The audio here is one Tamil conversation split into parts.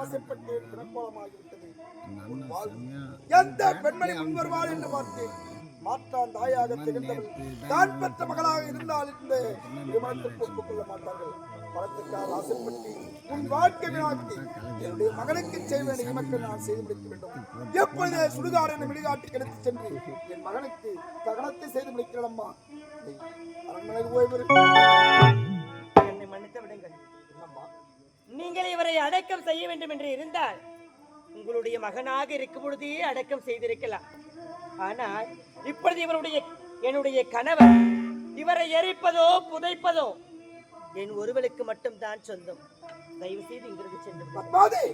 ஆசைப்பட்டேன் பிறக்கோளமாகிவிட்டது நல்ல செம்மையா எந்த பெண்மணி முன் வருவாள் என்று பார்த்தேன். மாற்றான் தாயாக திகழ்ந்தவள். தான் பெற்ற மகளாக இருந்தால் இந்த திருமணத்திற்கு ஒப்புக்கொள்ள மாட்டார்கள். பணத்துக்காக ஆசைப்பட்டு உன் வாழ்க்கை வீணாக்கி என்னுடைய மகனுக்கு செய்ய வேண்டிய மக்கள் நான் செய்து முடிக்க வேண்டும். எப்பொழுது சுடுகாடு என்ற விடுகாட்டுக்கு எடுத்து சென்று என் மகனுக்கு தகனத்தை செய்து முடிக்கிறேன் அம்மா. அரண்மனையில் ஓய்வு. என்னை மன்னித்து விடுங்கள். நீங்கள் இவரை அடக்கம் செய்ய வேண்டும் என்று இருந்தால் உங்களுடைய மகனாக இருக்கும் பொழுதே அடக்கம் செய்திருக்கலாம். ஆனால் இப்பொழுது இவருடைய என்னுடைய கணவர் இவரை எரிப்பதோ புதைப்பதோ என் ஒருவனுக்கு மட்டும்தான் சொந்தம். தயவு செய்து இங்கிருந்து சென்று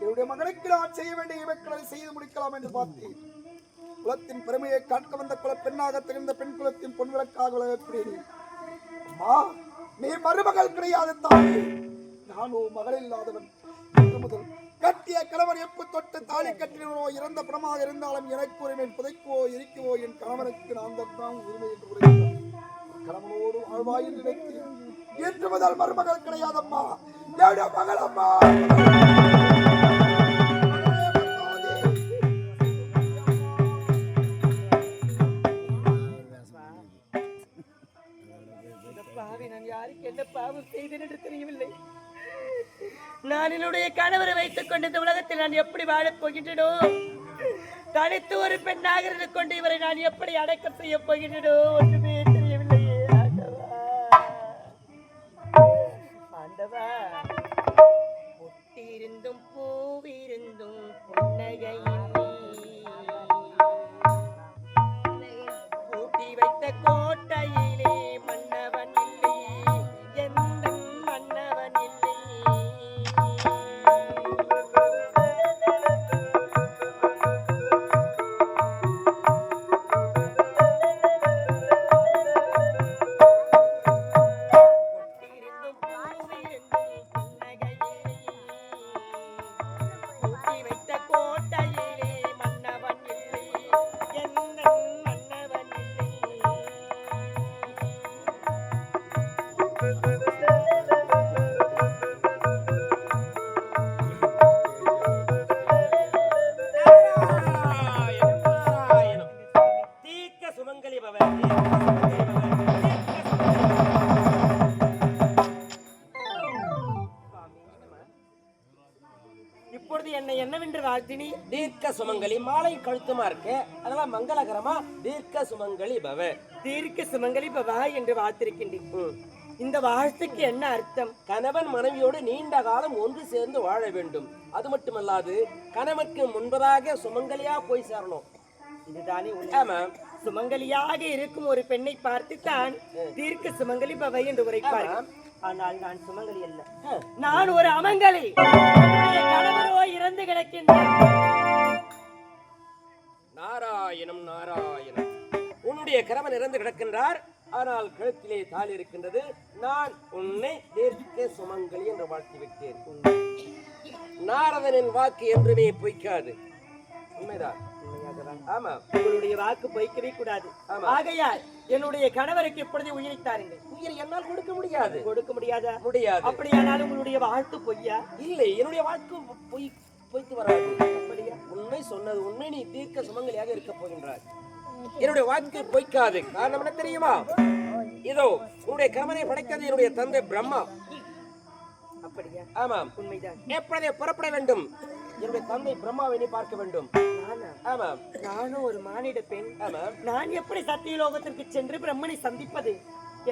என்னுடைய மகனுக்கு நான் செய்ய வேண்டிய இவக்களை செய்து முடிக்கலாம் என்று பார்த்தேன். குலத்தின் பெருமையை காக்க வந்த குல பெண்ணாக திகழ்ந்த பெண் குலத்தின் பொன்விளக்காக உலகக்கூடிய நீ. அம்மா நீ மருமகள் கிடையாது தாயே. நானோ மகள் இல்லாதவன் முதல் கட்டிய கணவன் எப்ப தொட்டு தாலி கட்டினோ இறந்த பணமாக இருந்தாலும் எனக்கு உரிமை புதைக்கோ எரிக்கவோ என் கணவனுக்கு நான் தான் உரிமை என்று உரைத்தார். கணவனோடு வாழ்வாய் என்று முதல் மருமகள் கிடையாதம்மா. மகளம்மா. யாருக்கு என்ன பாவம் செய்தேன் என்று தெரியவில்லை நான் என்னுடைய கணவரை வைத்துக் கொண்டு இந்த உலகத்தில் நான் எப்படி வாழப் போகின்றனோ? தனித்து ஒரு பெண்ணாக இருந்து கொண்டு இவரை நான் எப்படி அடக்கம் செய்ய போகின்றனோ ஒன்றுமே தெரியவில்லையே ஆண்டவா. ஆண்டவா. என்னவென்று வாழ்த்தினி. தீர்க்க சுமங்கலி மாலை கழுத்துமா இருக்கு. அதெல்லாம் மங்களகரமா தீர்க்க சுமங்கலி பவ. தீர்க்க சுமங்கலி பவா என்று வாழ்த்திருக்கின்றேன். இந்த வாழ்த்துக்கு என்ன அர்த்தம்? கணவன் மனைவியோடு நீண்ட காலம் ஒன்று சேர்ந்து வாழ வேண்டும். அது மட்டுமல்லாது கணவனுக்கு முன்பதாக சுமங்கலியா போய் சேரணும். இதுதானே. ஆமா. சுமங்கலியாக இருக்கும் ஒரு பெண்ணை பார்த்துத்தான் தீர்க்க சுமங்கலி பவை என்று உரைப்பார்கள். ஆனால் நான் சுமங்கலி அல்ல. நான் ஒரு அமங்கலி. கணவரோ இறந்து கிடக்கின்றார். நாராயணம் நாராயணம். உன்னுடைய கணவன் இறந்து கிடக்கின்றார். ஆனால் கழுத்திலே தாலி இருக்கின்றது. நான் உன்னை தீர்க்க சுமங்கலி என்று வாழ்த்தி விட்டேன் நாரதனின் வாக்கு என்றுமே பொய்க்காது. உண்மைதான். ஆமா. உங்களுடைய வாக்கு பொய்க்கவே கூடாது. ஆகையால் என்னுடைய கணவருக்கு இப்பொழுது உயிரை தாருங்கள் உயிர் என்னால் கொடுக்க முடியாது. கொடுக்க முடியாதா? முடியாது. அப்படியானால் உங்களுடைய வாழ்த்து பொய்யா? இல்லை என்னுடைய வாழ்க்கை பொய் பொய்த்து வராது. அப்படியா? உண்மை சொன்னது உண்மை நீ தீர்க்க சுமங்கலியாக இருக்க போகின்றாய். என்னுடைய வாக்கு பொய்க்காது. காரணம் என்ன தெரியுமா? இதோ உன்னுடைய கணவனை படைத்தது என்னுடைய தந்தை பிரம்மா. அப்படியா? ஆமாம். உண்மைதான். எப்பொழுதே புறப்பட வேண்டும். என்னுடைய தந்தை பிரம்மாவை பார்க்க வேண்டும். நானா? ஆமாம் நானும் ஒரு மானிட பெண். ஆமாம் நான் எப்படி சத்தியலோகத்திற்கு சென்று பிரம்மனை சந்திப்பது?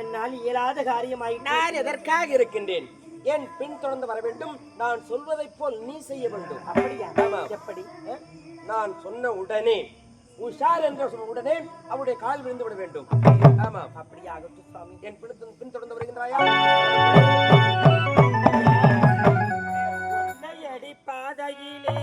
என்னால் இயலாத காரியமாய் நான் எதற்காக இருக்கின்றேன்? என் பின் தொடர்ந்து வர வேண்டும். நான் சொல்வதைப் போல் நீ செய்ய வேண்டும். அப்படியா. எப்படி? நான் சொன்ன உடனே உஷார் என்று சொன்ன உடனே அவருடைய கால் விழுந்து விட வேண்டும். ஆமாம் அப்படியாகட்டும் சுவாமி. என் பின் பின் தொடர்ந்து வருகின்றாயா? பாதையிலே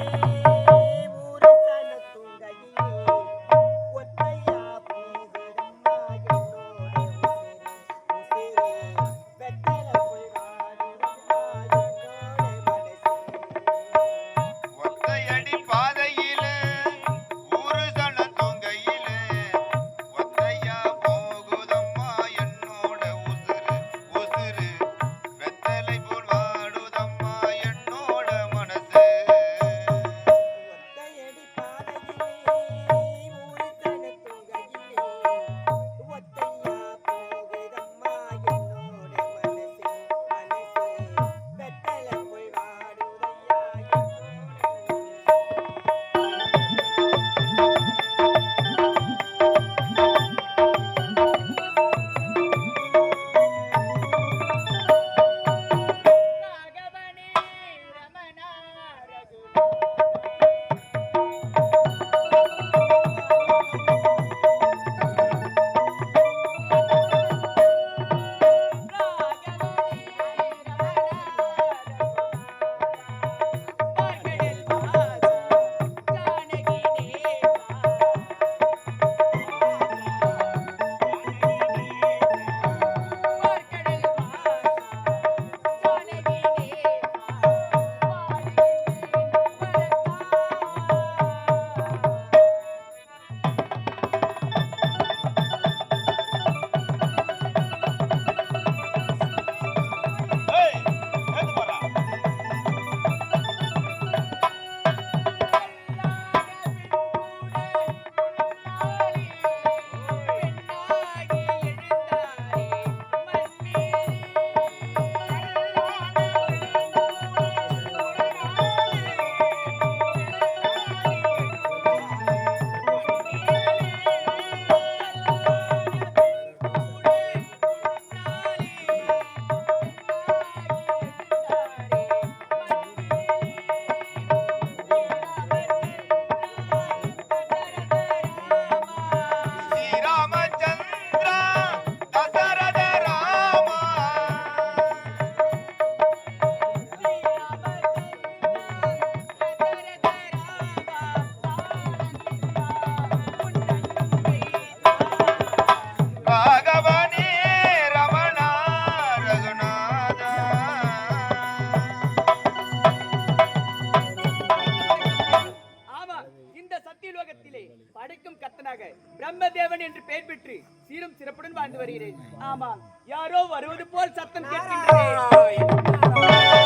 படைக்கும் கத்தனாக பிரம்மதேவன் என்று பெயர் பெற்று சீரும் சிறப்புடன் வாழ்ந்து வருகிறேன். ஆமா யாரோ வருவது போல் சத்தம் கேட்கின்றேன்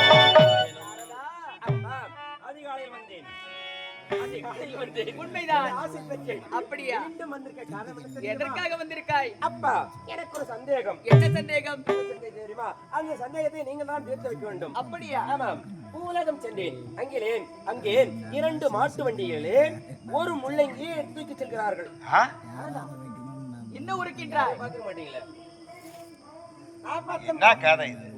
உண்மைதான். ஆசை பெற்றேன் அப்படியா? மீண்டும் வந்திருக்க காரணம் என்ன தெரியுமா? எதற்காக வந்திருக்காய்? அப்பா எனக்கு ஒரு சந்தேகம். என்ன சந்தேகம்? என்ன சந்தேகம் தெரியுமா? அந்த சந்தேகத்தை நீங்க தான் தீர்த்து வைக்க வேண்டும். அப்படியா? ஆமாம். பூலகம் சென்றேன். அங்கே அங்கே இரண்டு மாட்டு வண்டிகளே ஒரு முள்ளங்கியை தூக்கி செல்கிறார்கள்? என்ன உருக்கின்றாய். பார்க்க மாட்டீங்களா. என்ன கதை இது?